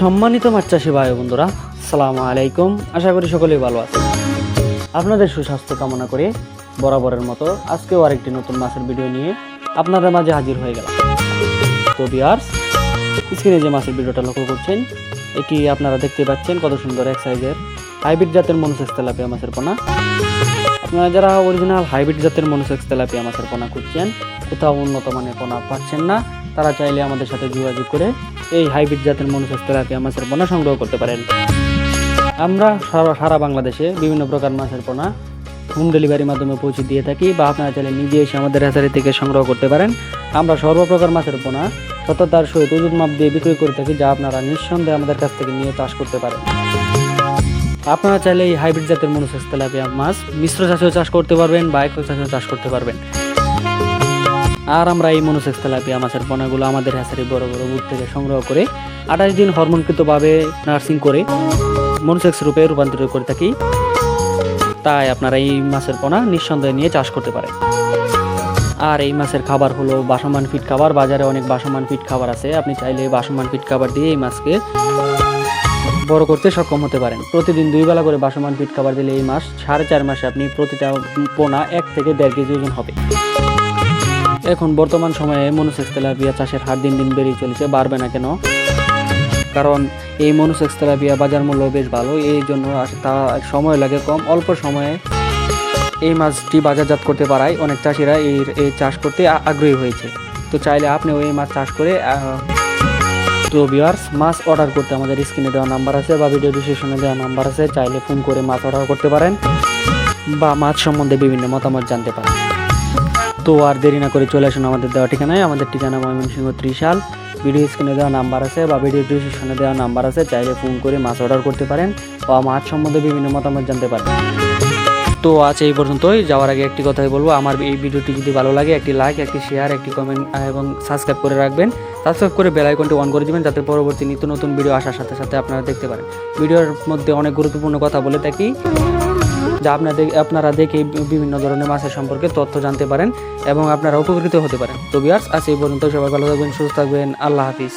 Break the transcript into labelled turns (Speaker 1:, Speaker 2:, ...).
Speaker 1: সম্মানিত মাছ চাষি ভাই বন্ধুরা সালামু আলাইকুম। আশা করি সকলেই ভালো আছে আপনাদের সুস্বাস্থ্য কামনা করে বরাবরের মতো আজকেও আরেকটি নতুন মাছের ভিডিও নিয়ে আপনাদের মাঝে হাজির হয়ে গেলাম। তো বিয়ার্স স্ক্রিনে যে মাছের ভিডিওটা লক্ষ্য করছেন, এটি আপনারা দেখতে পাচ্ছেন কত সুন্দর এক সাইজের হাইব্রিড জাতের মনুসেক্স তেলাপিয়া মাছের পোনা। আপনারা যারা অরিজিনাল হাইব্রিড জাতের মনুসেক্স তেলাপিয়া মাছের পোনা খুঁজছেন, কোথাও উন্নত মানের পোনা পাচ্ছেন না, তারা চাইলে আমাদের সাথে যোগাযোগ করে এই হাইব্রিড জাতের মনুসেক্স তেলাপিয়া মাছের পোনা সংগ্রহ করতে পারেন। আমরা সারা সারা বাংলাদেশে বিভিন্ন প্রকার মাছের পোনা হোম ডেলিভারির মাধ্যমে পৌঁছে দিয়ে থাকি বা আপনারা চাইলে নিজে এসে আমাদের হ্যাচারি থেকে সংগ্রহ করতে পারেন। আমরা সর্বপ্রকার মাছের পোনা সততার সহিত ওজন মাপ দিয়ে বিক্রি করে থাকি, যা আপনারা নিঃসন্দেহে আমাদের কাছ থেকে নিয়ে চাষ করতে পারেন। আপনারা চাইলে এই হাইব্রিড জাতের মনুসেক্স তেলাপিয়া মাছ মিশ্র চাষেও চাষ করতে পারবেন বা একক চাষেও চাষ করতে পারবেন। আর আমরা এই মনুসেক্স তেলাপিয়া মাছের পোনাগুলো আমাদের হ্যাচারি বড় বড় বুট থেকে সংগ্রহ করে আঠাশ দিন হরমোনকৃতভাবে নার্সিং করে মনুসেক্স রূপে রূপান্তরিত করে থাকি। তাই আপনারা এই মাছের পোনা নিঃসন্দেহে নিয়ে চাষ করতে পারেন। আর এই মাছের খাবার হলো বাসমান ফিট খাবার। বাজারে অনেক বাসমান ফিট খাবার আছে। আপনি চাইলে বাসমান ফিট খাবার দিয়ে এই মাছকে বড় করতে সক্ষম হতে পারেন। প্রতিদিন দুই বেলা করে বাসমান ফিট খাবার দিলে এই মাস সাড়ে চার মাসে আপনি প্রতিটা পোনা এক থেকে দেড় কেজি ওজন হবে। এখন বর্তমান সময়ে মনুসেক্স তেলাপিয়া চাষের হার দিন দিন বেড়েই চলেছে, বাড়বে না কেন? কারণ এই মনুসেক্স তেলাপিয়া বাজার মূল্য বেশ ভালো, এই জন্য তা সময় লাগে কম। অল্প সময়ে এই মাছটি বাজারজাত করতে পারায় অনেক চাষিরা এই এই চাষ করতে আগ্রহী হয়েছে। তো চাইলে আপনি ওই মাছ চাষ করে তো ভিউয়ার্স মাছ অর্ডার করতে আমাদের স্ক্রিনে দেওয়া নাম্বার আছে বা ভিডিও ডিসক্রিপশনে দেওয়া নাম্বার আছে, চাইলে ফোন করে মাছ অর্ডার করতে পারেন বা মাছ সম্বন্ধে বিভিন্ন মতামত জানতে পারেন। তো আর দেরি না করে চলে আসুন আমাদের দেওয়া ঠিকানায়। আমাদের ঠিকানা ময়মনসিংহ ত্রিশাল। ভিডিও স্ক্রিনে দেওয়া নাম্বার আছে বা ভিডিও ডিসক্রিপশনে দেওয়া নাম্বার আছে, চাইলে ফোন করে মাছ অর্ডার করতে পারেন বা মাছ সম্বন্ধে বিভিন্ন মতামত জানতে পারেন। তো আজ এই পর্যন্তই। যাওয়ার আগে একটি কথাই বলব, আমার এই ভিডিওটি যদি ভালো লাগে, একটি লাইক একটি শেয়ার একটি কমেন্ট এবং সাবস্ক্রাইব করে রাখবেন। সাবস্ক্রাইব করে বেল আইকনটি অন করে দিবেন, যাতে পরবর্তী নিত্য নতুন ভিডিও আসার সাথে সাথে আপনারা দেখতে পারেন। ভিডিওর মধ্যে অনেক গুরুত্বপূর্ণ কথা বলে থাকি। যা আপনাদের আপনারা দেখে বিভিন্ন ধরনের মাছের সম্পর্কে তথ্য জানতে পারেন এবং আপনারা উপকৃত হতে পারেন। তো বিয়ার্স আজ এই পর্যন্ত সবাই ভালো থাকবেন, সুস্থ থাকবেন। আল্লাহ হাফিজ।